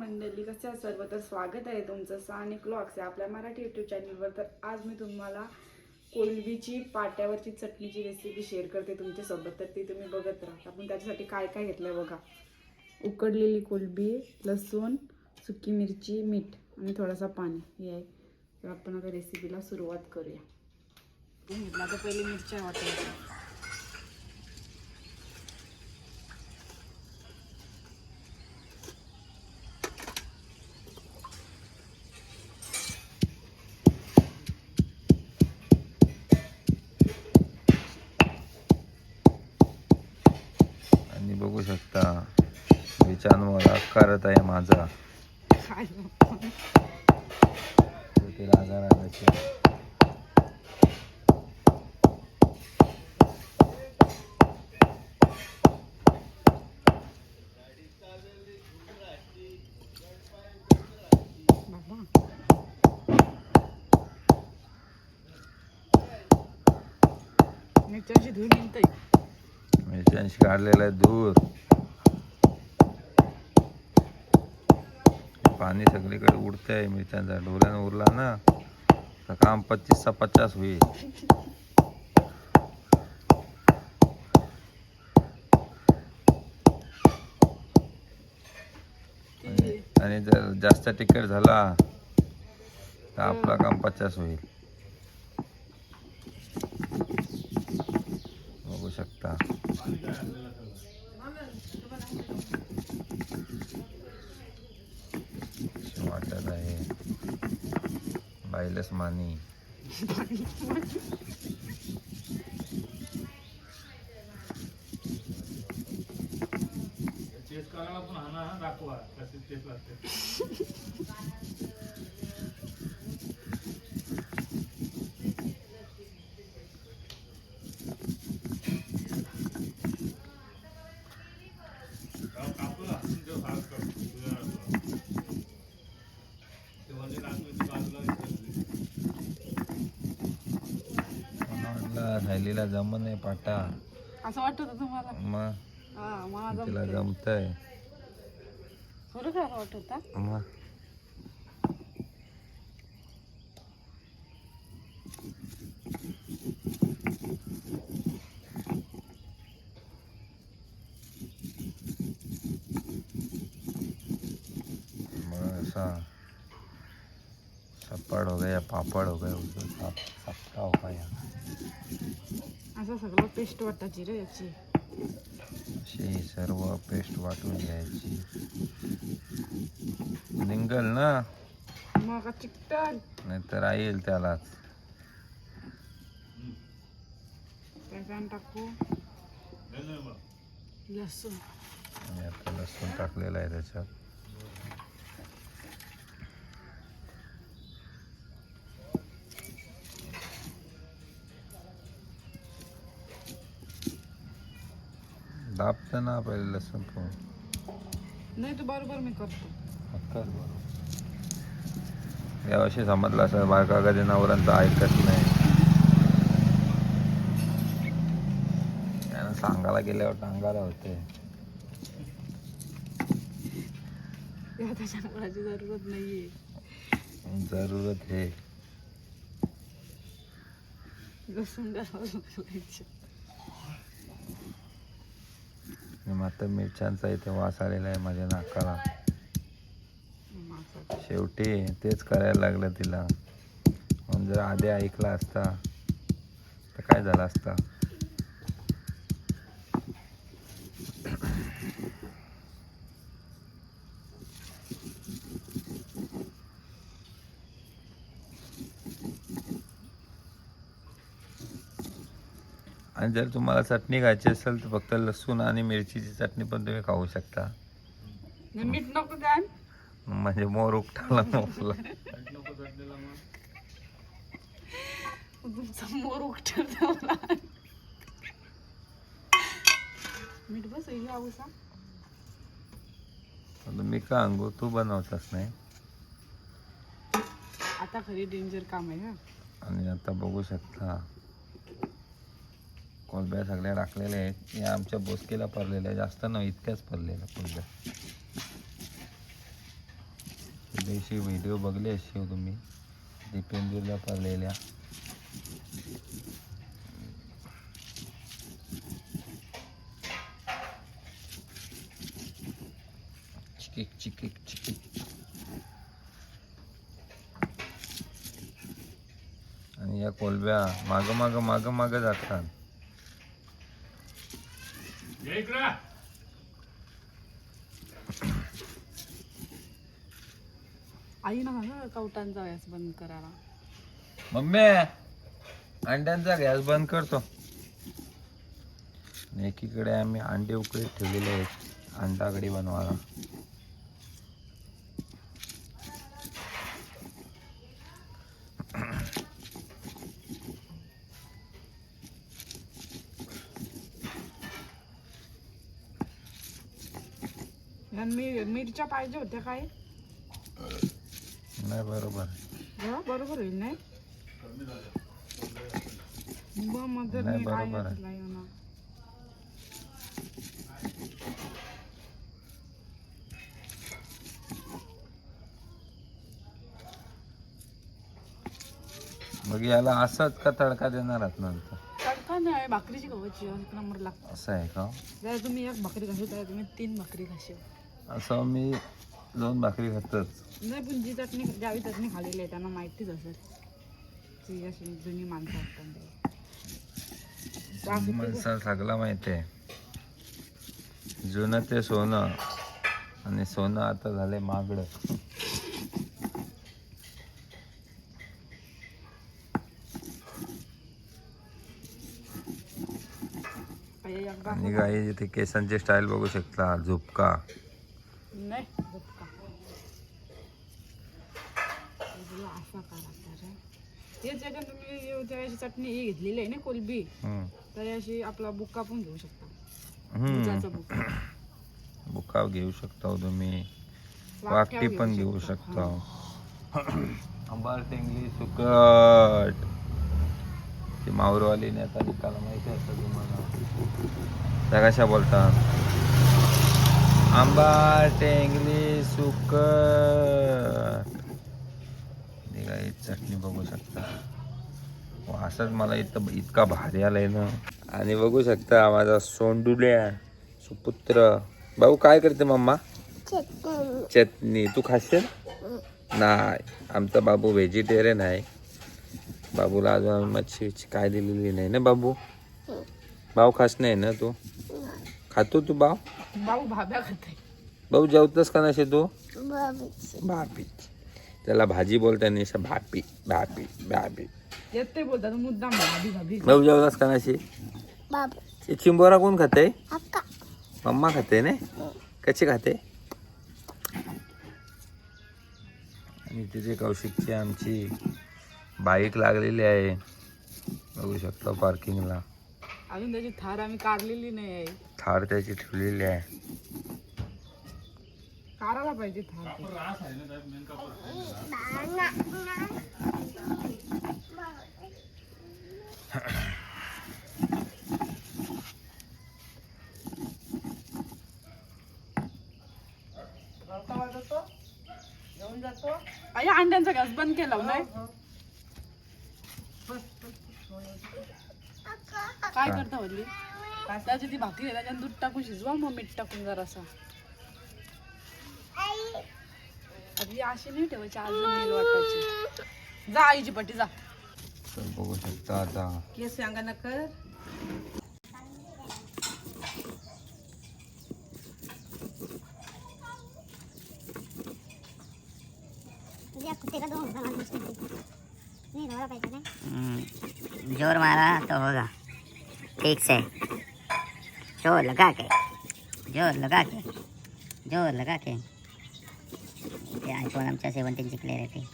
मंडळी कसे सर्व तर स्वागत आहे तुमचं. सानी क्लॉक्स आहे आपल्या मराठी यूट्यूब चॅनलवर तर आज मी तुम्हाला कोलबीची पाट्यावरची चटणीची रेसिपी शेअर करते तुमच्यासोबत. तर ती तुम्ही बघत राहा. आपण त्याच्यासाठी काय काय घेतलं बघा. उकडलेली कोलबी लसूण सुकी मिरची मीठ आणि थोडासा पाणी. हे आहे. तर आपण आता रेसिपीला सुरुवात करूया. घेतलं तर पहिले मिरच्या वाटायच्या आणि बघू शकता विचारवर करत आहे माझा. ते धुई निघते मिरच्यांशी काढलेला आहे दूर पाणी सगळीकडे उडतंय मिरच्यांचा डोल्यानं उरला ना तर काम पच्चीसचा पचास होईल. आणि जर जास्त तिखट झाला तर आपला काम पचास होईल. बघू शकता. वाटत आहे. बाईलच मानी. टेस्ट करायला पण हा दाखवा. कशी टेस्ट लागते कापूला ते भाग कर तुझ्या ते वरती टाकलं ते बाजूला ठेवली. मला थैलीला जमत नाही पाटा. असं वाटत तुम्हाला? मग तिला जमतंय. खरं काय वाटत होता? मग ऐसा सप्पड़ हो गया पापड़ हो गया उसको सब सबका हो गया असं सगळं पेस्ट वाटायची रे याची. अशी सर्व पेस्ट वाटून घ्यायची. निंगल ना? मग चिकटल. नाहीतर त्यालाच. त्याच्यानं टाकू. लसूण. लसूण टाकलेलं आहे त्याच्यात. दाबतं ना पहिले लसूण पण नाही तू बरोबर मी करतो. कर बरोबर. यावर्षी समजलं असं बायका कधी नवऱ्यांचं ऐकत नाही. त्यानं सांगायला गेल्यावर टांगायला होते. जरूरत नाहीये. जरूरत आहे लसूण आणि आता मिरच्यांचा इथे वास आलेला आहे माझ्या नाकाला. शेवटी तेच करायला लागलं तिला. म्हणून जर आधी ऐकला असता तर काय झालं असता? आणि जर तुम्हाला चटणी खायची असेल तर फक्त लसूण आणि मिरचीची चटणी पण तुम्ही खाऊ शकता. मीठ नको म्हणजे मोर मग तुमचा मोर मीठ बस आता मी का अंगू? तू बनवतास नाही? आता खरी डेंजर काम आहे आणि आता बघू शकता. कोलब्या सगळ्या टाकलेल्या आहेत. या आमच्या बोसकेला पडलेल्या जास्त नाही इतक्याच पडलेल्या कोलब्या दिवशी व्हिडिओ बघले असेल तुम्ही. दीपेंदूरला पडलेल्या. चिकिक चिकिक चिकिक. आणि या कोलब्या मागं मागं मागं मागं जातात. आई ना म्हणा कवटांचा व्यास बंद करायला. मम्मी अंड्यांचा गॅस बंद करतो. एकीकडे आम्ही अंडे उकळीत ठेवलेले आहेत अंडाकडी बनवायला. ह्या मी मिरच्या पाहिजे होत्या काय नाही बरोबर. हो, बरोबर होईल नाही? मग मग जर नाही, मी बरोबर आहे. आहे ना मग याला असंच का तडका देणार आहात नंतर? तडका नाही भाकरीची गव्हाची एक नंबर लागतो. असं आहे का? जर तुम्ही एक भाकरी घासू तर तुम्ही तीन भाकरी घासू. असं मी दोन भाकरी खातच नाही पण जी चटणी ज्यावी चटणी खाल्लेली आहे त्यांना माहितीच असेल ती अशी जुनी माणसं असतात माणसाला सगळं माहिती आहे जुनं ते सोनं आणि सोनं आता झालंय मागडं आणि काही इथे केसांची स्टाईल बघू शकता झुपका नाही झटका तुला असा करा हे जगन तुम्ही त्याची चटणी ही घेतलेली आहे ना कोलबी. तर अशी आपला बुक्का पण घेऊ शकता. बुक्का. घेऊ शकता तुम्ही. वाटक्या वाकटी पण घेऊ हा. शकता अंबार टेंगली सुकट. ती मावरवालीने आता निकाला माहिती असतं तुम्हाला? त्या कशा बोलतात? आंबा टेंगली सुकट. हे काय चटणी बघू शकता. वा, असंच मला इथं इतका भारी आलाय ना. आणि बघू शकता माझा सोंडुल्या सुपुत्र. भाऊ काय करते मम्मा? चटणी. तू खाशील? नाही. आमचा बाबू व्हेजिटेरियन आहे. बाबूला अजून आम्ही मच्छी काय दिलेली नाही ना बाबू? भाऊ खास नाही ना तू? खातो तू भाऊ? भाऊ भाब्या खाते. भाऊ जेवतस का नसे तू? भापी त्याला भाजी बोलता नाही असं भापी भापी भापी. येत ते बोलतात मुद्दाम भाभी भाभी. भाऊ जेवलास का नशी ते चिंबोरा कोण खाते मम्मा खाते ना? कशी खाते? आणि तिथे कौशिकची आमची बाईक लागलेली आहे. बघू शकता पार्किंगला अजून त्याची थार आम्ही काढलेली नाही आहे. थार त्याची ठेवलेली आहे. काढायला पाहिजे कपडा आई अंड्यांचा गॅस बंद केला हो नाही? काय करता हल्ली त्याची ती भाकरी आहे त्याच्यात दूध टाकून शिजवा मग मीठ टाकून जरासा. आधी अशी नाही ठेवायची आज नील वाटायची. जा आईची पट्टी जा. तर बघू शकता आता. केस अंगाना कर. हम्म, ज़ोर मारा तो होगा. ठीक से. ज़ोर लगा के. ज़ोर लगा के. ज़ोर लगा के. आणि कोण आमच्या सेवन्टीनची क्लिअरिटी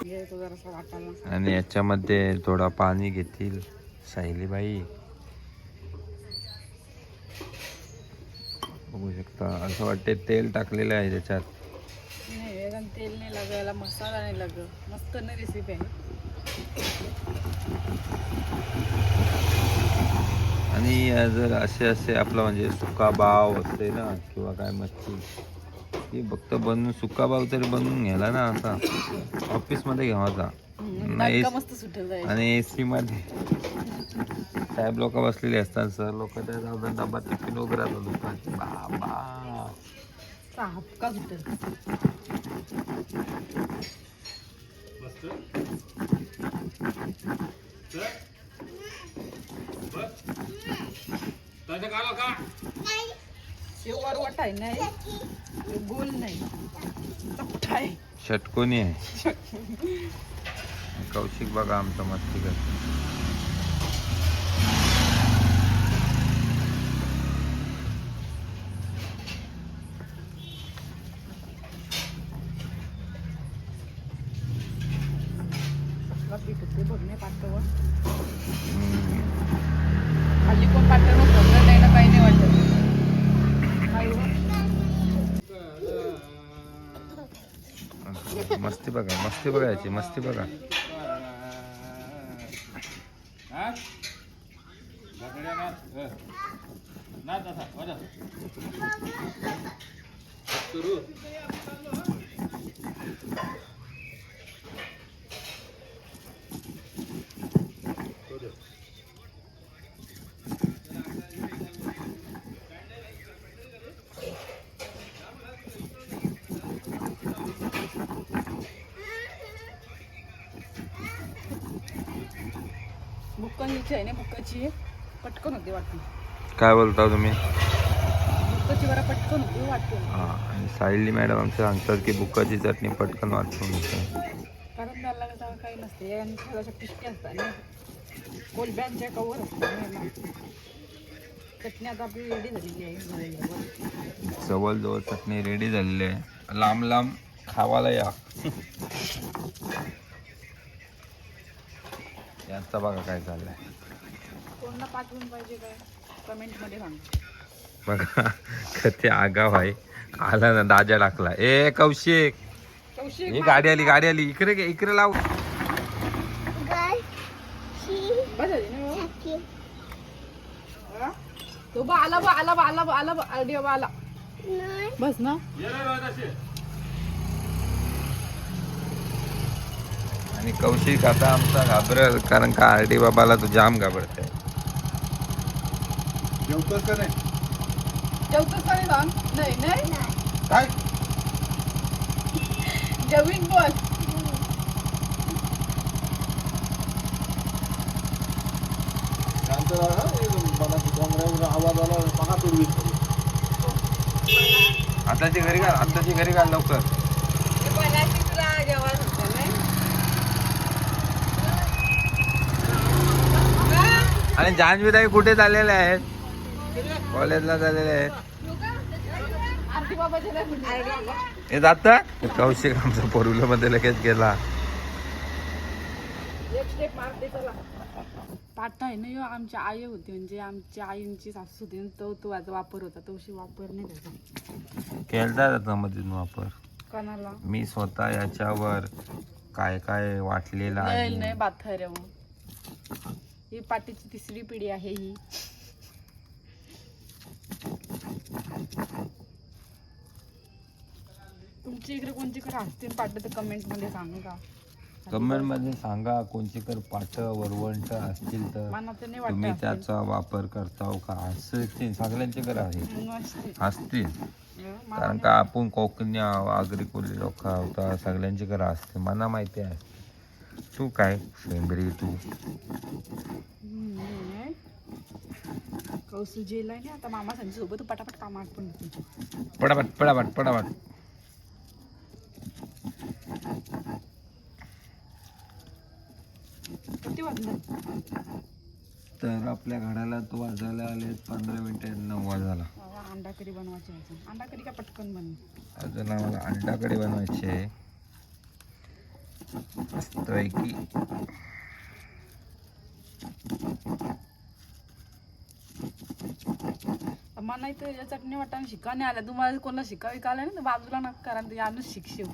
हे आणि याच्यामध्ये थोडा पाणी घेतील साहिलीबाई बघू शकता असं वाटते तेल टाकलेलं आहे त्याच्यात. तेल नाही लागं याला मसाला नाही लागं मस्त न रेसिपी आहे. आणि जर असे असे आपला म्हणजे सुका बाव असते ना किंवा काय मच्छी ती फक्त बनवून सुका बाव तरी बनवून घ्यायला ना असा. ऑफिसमध्ये घ्यावाचा नाही आणि ए सी मध्ये साहेब लोक बसलेले असतात सर लोक त्या जाऊन डबा टिफिन वगैरे राहतात दुपारची बाबा हपका सुटेल मस्त? चल. बस. ताज्या काढा का शेववर वाट आहे नाही? गोल नाही. चपटा आहे? षटकोनी आहे. कौशिक बघा आमचा मस्ती करतो मस्ती बघा बघायची मस्ती बघा हा? घागड्या नाच. अ. नाच असा, वाजा. सुरू. सुरू. बुक्काची बुक्काची पटकन होते वाटते. काय बोलता तुम्ही? बुक्काची बरा पटकन होते वाटते. हा आणि सायली मॅडम आमच्या सांगतात की बुकाची चटणी पटकन वाटून होते कारण त्याला कसं काही नसते. आणि थोड्याशा पिशके असतात ना. कोलब्यांच्या कवर असतात ना. चटणी आता आपली रेडी झालेली आहे. जवळजवळ चटणी रेडी झालेली आहे. लांब लांब खावाला या. यांचा बघा काय चाललंय. कोणाला पाठवून पाहिजे काय? कमेंटमध्ये सांग. बघा आगाव आहे. आला ना दाजा टाकला. ए कौशिक. कौशिक ही गाडी आली गाडी आली. इकडे घे, इकडे लाव. हो? तो बा आला बा आला बा आला बा आला बा बस ना. ये रे राजाशी. आणि कौशिक आता आमचा घाबरल कारण का आर डी बाबाला तो जाम घाबरत जेवतोस का नाही? जेवतोस का नाही सांग नाही नाही? काय? जेवीन बोल. शांत राहा मला डोंगरावर आवाज आला पहा पूर्वी आताची घरी घाल आताची घरी घाल लवकर. तुला जेवण होतं नाही? आणि जानवीताई कुठे चाललेले आहेत? कॉलेजला झालेले आहेत. हे जात? कौशिक आमचा पोरुलं मध्ये लगेच गेला. पाटा आहे ना ह्यो आमच्या आई होती म्हणजे आमच्या आईंची सासू होती. ना, तो तो याचा वापर होता. तो अशी वापर नाही त्याचा केलता जाता मधून वापर? कणाला? मी स्वतः याच्यावर काय काय वाटलेलं नाही आहे? नाही बाथर ही पाटीची तिसरी पिढी आहे ही. तुमची इकडे कोणची कडे असतील पाट तर कमेंटमध्ये सांगा. कमेंटमध्ये सांगा कोणचीकर पाट वरवंट असतील तर मला तर नाही तुम्ही वाटत त्याचा वापर करताव का? असतील सगळ्यांच्याकडे आहे. असतील. कारण का आपण कोकणी आहो, आगरी कोली लोक होता सगळ्यांच्याकडे असते. मला माहिती आहे. तू काय सेंद्री तू? कौसू जेल आहे ना आता मामा संजय सोबत पटापट काम आटपून तुमच्या पडापट पडापट पडापट किती वाजलं? तर आपल्या घराला तो वाजायला आले पंधरा मिनिटे नऊ वाजायला. बाबा अंडा करी बनवायची आहे अजून. अंडा करी का पटकन बनव? अजून आम्हाला अंडाकडे बनवायचे आहे. मस्तपैकी मला नाही तर या चटणी वाटाने शिका आल्या. तुम्हाला कोणाला शिकावी का नाही तर बाजूला नका कारण आणि यानं शिकशेव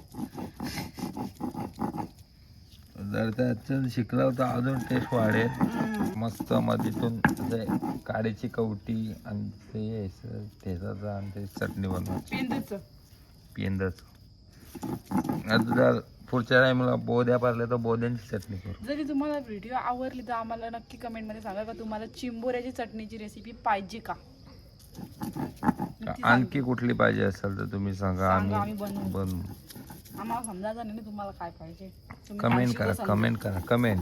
जर त्याच्यात शिकला होता अजून टेस्ट वाढेल. मस्त मग तिथून ते कवटी आणि ते ठेचाचं आणि ते चटणी बनवायची. पेंदच. पेंदच. आता पुढच्या टायमाला बोध्या पारल्या तर बोध्यांची चटणी करू. जरी तुम्हाला व्हिडिओ आवडली तर आम्हाला नक्की कमेंटमध्ये सांगा का तुम्हाला चिंबोऱ्याची चटणीची रेसिपी पाहिजे का? आणखी कुठली पाहिजे असेल तर तुम्ही सांगा सांगा, आम्ही आम्ही बनवू. आम्हाला समजायचं नाही ना तुम्हाला काय पाहिजे. तुम्ही कमेंट करा कमेंट करा कमेंट.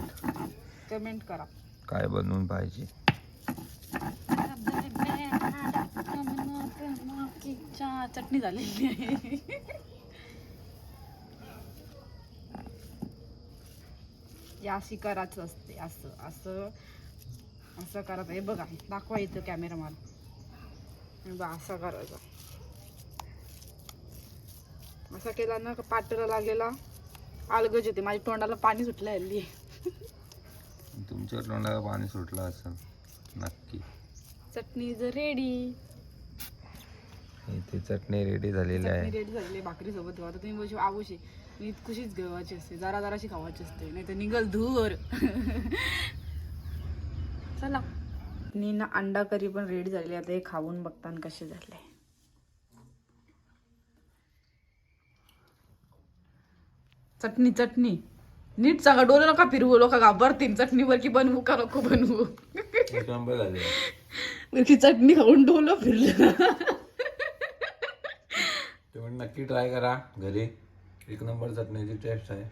कमेंट करा. काय बनवून पाहिजे. चटणी झालेली आहे. या अशी करायचं असते असं असं असं करायचं हे बघा दाखवा इथं कॅमेरा मला बघा असं करायचं. असं केला ना का पाटला लागलेला अलगज येते. माझ्या तोंडाला पाणी सुटलं हल्ली. तुमच्या तोंडाला पाणी सुटलं असेल नक्की. चटणी इज रेडी इथे चटणी रेडी झालेली आहे. रेडी झालेली भाकरी सोबत तुम्ही बशी आवशी मी कुशीच गव्हाची असते. जरा जराशी खावायची असते. नाही तर निघल धूर. चला. नीना अंडा करी पण रेडी झाली आता हे खाऊन बघताना कसे झाले. चटणी चटणी. नीट सांगा डोले नका फिरवू. लोक घाबरतील. चटणीवर की बनवू का नको बनवू? एक नंबर झाले. की चटणी खाऊन डोलं फिरलं. तुम्ही नक्की ट्राय करा घरी. एक नंबर चटणीची टेस्ट आहे.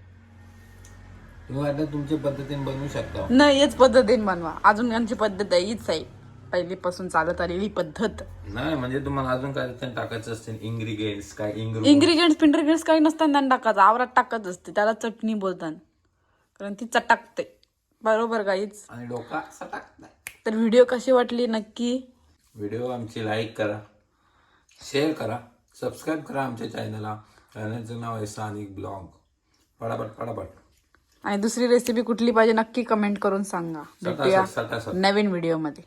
तुम्ही आता तुमच्या पद्धतीने बनवू शकता. नाही हेच पद्धतीने बनवा. अजून यांची पद्धत आहे हीच आहे. पहिलीपासून चालत आलेली पद्धत. नाही म्हणजे तुम्हाला अजून काय त्याच्यात टाकायचं असते इंग्रिडियंट्स काय इंग्रु इन्ग्रेडियंट्स पिंग्रेडियंट्स काही नसतात त्यांना टाकायचं. आवरात टाकत असते त्याला चटणी बोलतात. कारण ती चटाकते. बरोबर काहीच आणि डोका असा टाकताय तर व्हिडिओ कशी वाटली नक्की? व्हिडिओ आमची लाईक करा शेअर करा सबस्क्राईब करा आमच्या चॅनलला चॅनलचं नाव आहे सानिक ब्लॉग. पटापट पटापट आणि दुसरी रेसिपी कुठली पाहिजे नक्की कमेंट करून सांगा. भेटूया सटासट. नवीन व्हिडिओमध्ये